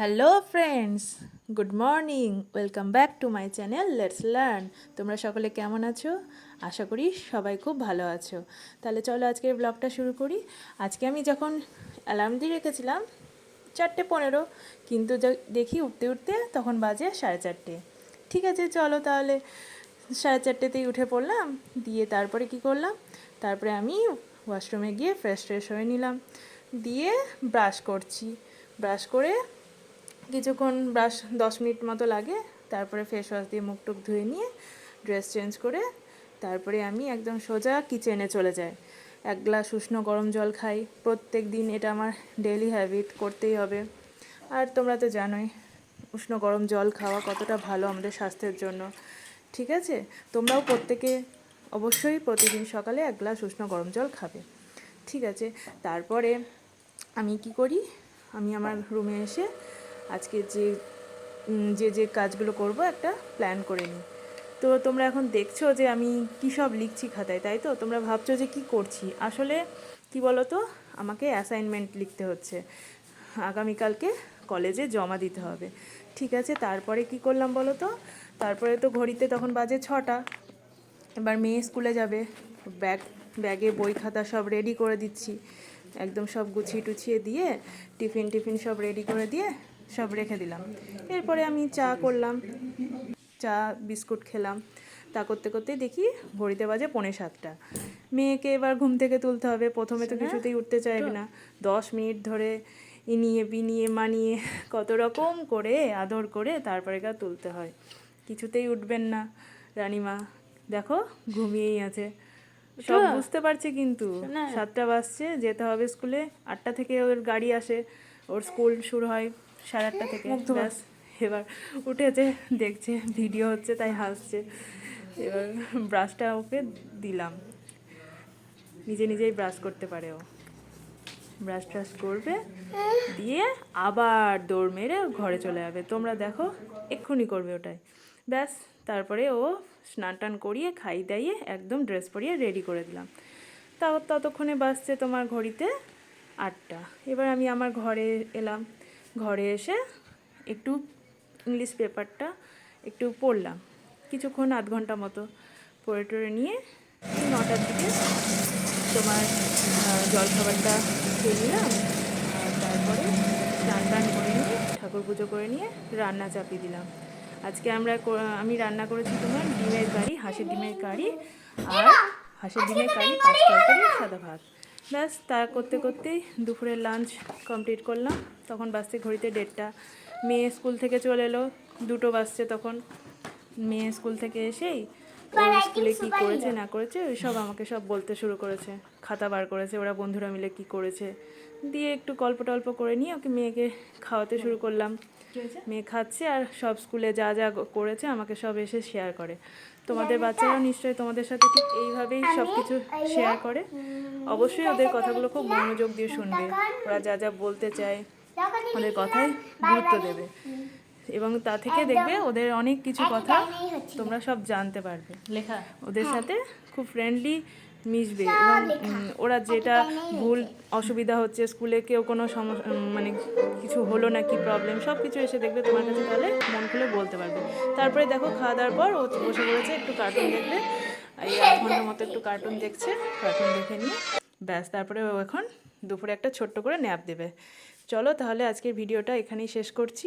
Hello friends good morning welcome back to my channel let's learn তোমরা সকলে কেমন আছো? আশা করি সবাই খুব ভালো আছো। তাহলে চলো আজকের ব্লগটা শুরু করি। আজকে আমি যখন অ্যালার্ম দিয়ে রেখেছিলাম, চারটে পনেরো, কিন্তু দেখি উঠতে উঠতে তখন বাজে সাড়ে চারটে। ঠিক আছে, চলো তাহলে সাড়ে চারটেতেই উঠে পড়লাম। দিয়ে তারপরে কি করলাম? তারপরে আমি ওয়াশরুমে গিয়ে ফ্রেশ ফ্রেশ হয়ে নিলাম। দিয়ে ব্রাশ করছি। ব্রাশ করে কিছুক্ষণ ব্রাশ দশ মিনিট মতো লাগে, তারপরে ফেস ওয়াশ দিয়ে মুখ টুক ধুয়ে নিয়ে ড্রেস চেঞ্জ করে তারপরে আমি একদম সোজা কিচেনে চলে যাই। এক গ্লাস উষ্ণ গরম জল খাই, প্রত্যেক দিন এটা আমার ডেইলি হ্যাবিট করতেই হবে। আর তোমরা তো জানোই, উষ্ণ গরম জল খাওয়া কতটা ভালো আমাদের স্বাস্থ্যের জন্য, ঠিক আছে? তোমরাও প্রত্যেকে অবশ্যই প্রতিদিন সকালে এক গ্লাস উষ্ণ গরম জল খাবে, ঠিক আছে? তারপরে আমি কি করি? আমি আমার রুমে এসে আজকে যে যে যে কাজগুলো করব একটা প্ল্যান করে নিই। তো তোমরা এখন দেখছ যে আমি কী সব লিখছি খাতায়, তাই তো? তোমরা ভাবছ যে কি করছি? আসলে কি বলো তো আমাকে অ্যাসাইনমেন্ট লিখতে হচ্ছে। আগামীকালকে কলেজে জমা দিতে হবে। ঠিক আছে, তারপরে কি করলাম বলো তো তারপরে তো ঘড়িতে তখন বাজে ছটা। এবার মেয়ে স্কুলে যাবে। ব্যাগ, ব্যাগে বই খাতা সব রেডি করে দিচ্ছি। একদম সব গুছিয়ে টুছিয়ে দিয়ে, টিফিন টিফিন সব রেডি করে দিয়ে সব রেখে দিলাম। এরপরে আমি চা করলাম চা বিস্কুট খেলাম। তা করতে করতে দেখি ঘড়িতে বাজে পৌনে সাতটা। মেয়েকে এবার ঘুম থেকে তুলতে হবে প্রথমে তো কিছুতেই উঠতে চাইবে না। দশ মিনিট ধরে ইনিয়ে বিনিয়ে মানিয়ে কত রকম করে আদর করে তারপরে গা তুলতে হয়। কিছুতেই উঠবেন না রানিমা। দেখো ঘুমিয়েই আছে। সব বুঝতে পারছে কিন্তু। সাতটা বাজছে যেতে হবে স্কুলে। আটটা থেকে ওর গাড়ি আসে ওর স্কুল শুরু হয়। সাড়ে আটটা থেকে। ব্যাস এবার উঠেছে দেখছে ভিডিও হচ্ছে তাই হাসছে। এবার ব্রাশটা ওকে দিলাম। নিজে নিজেই ব্রাশ করতে পারে ও। ব্রাশ ট্রাশ করবে দিয়ে আবার দৌড় মেরে ঘরে চলে যাবে। তোমরা দেখো এক্ষুনি করবে ওটাই। ব্যাস তারপরে ও স্নান টান করিয়ে খাই দাইয়ে একদম ড্রেস পরিয়ে রেডি করে দিলাম। তাও ততক্ষণে বাসছে তোমার ঘড়িতে আটটা। এবার আমি আমার ঘরে এলাম। ঘরে এসে একটু ইংলিশ পেপারটা একটু পড়লাম। কিছুক্ষণ আধ ঘণ্টা মতো পড়ে টড়ে নিয়ে নটার দিকে তোমার জলখাবারটা খেয়ে নিলাম। তারপরে স্নান টান করে নিয়ে, ঠাকুর পুজো করে নিয়ে রান্না চাপিয়ে দিলাম। আজকে আমরা আমি রান্না করেছি তোমার ডিমের কারি, হাঁসের ডিমের কারি আর হাঁসের ডিমের কারি, পাঁচ সাদা ভাত। ব্যাস তা করতে করতেই দুপুরের লাঞ্চ কমপ্লিট করলাম। তখন বাজছে ঘড়িতে দেড়টা। মেয়ে স্কুল থেকে চলে এলো। দুটো বাসছে তখন। মেয়ে স্কুল থেকে এসেই স্কুলে কি করেছে না করেছে ওই সব আমাকে সব বলতে শুরু করেছে। খাতা বার করেছে ওরা বন্ধুরা মিলে কি করেছে। দিয়ে একটু গল্প টল্প করে নিয়ে ওকে মেয়েকে খাওয়াতে শুরু করলাম। মেয়ে খাচ্ছে আর সব স্কুলে যা যা করেছে আমাকে সব এসে শেয়ার করে। তোমাদের বাচ্চারাও নিশ্চয়ই তোমাদের সাথে ঠিক এইভাবেই সব কিছু শেয়ার করে। অবশ্যই ওদের কথাগুলো খুব মনোযোগ দিয়ে শুনবে। ওরা যা যা বলতে চায় ওদের কথায় গুরুত্ব দেবে। এবং তা থেকে দেখবে ওদের অনেক কিছু কথা তোমরা সব জানতে পারবে। লেখা। ওদের সাথে খুব ফ্রেন্ডলি মিশবে এবং ওরা যেটা ভুল অসুবিধা হচ্ছে স্কুলে কেউ কোনো সমস্যা মানে কিছু হলো না কি প্রবলেম সব কিছু এসে দেখবে তোমার কাছে তাহলে মন খুলে বলতে পারবে। তারপরে দেখো খাওয়া দাওয়ার পর ও বসে পড়েছে একটু কার্টুন দেখবে। এই আধ ঘণ্টার মতো একটু কার্টুন দেখছে কার্টুন দেখে নিয়ে, ব্যাস, তারপরে ও এখন দুপুরে একটা ছোট্ট করে ন্যাপ দেবে। চলো তাহলে আজকের ভিডিওটা এখানেই শেষ করছি।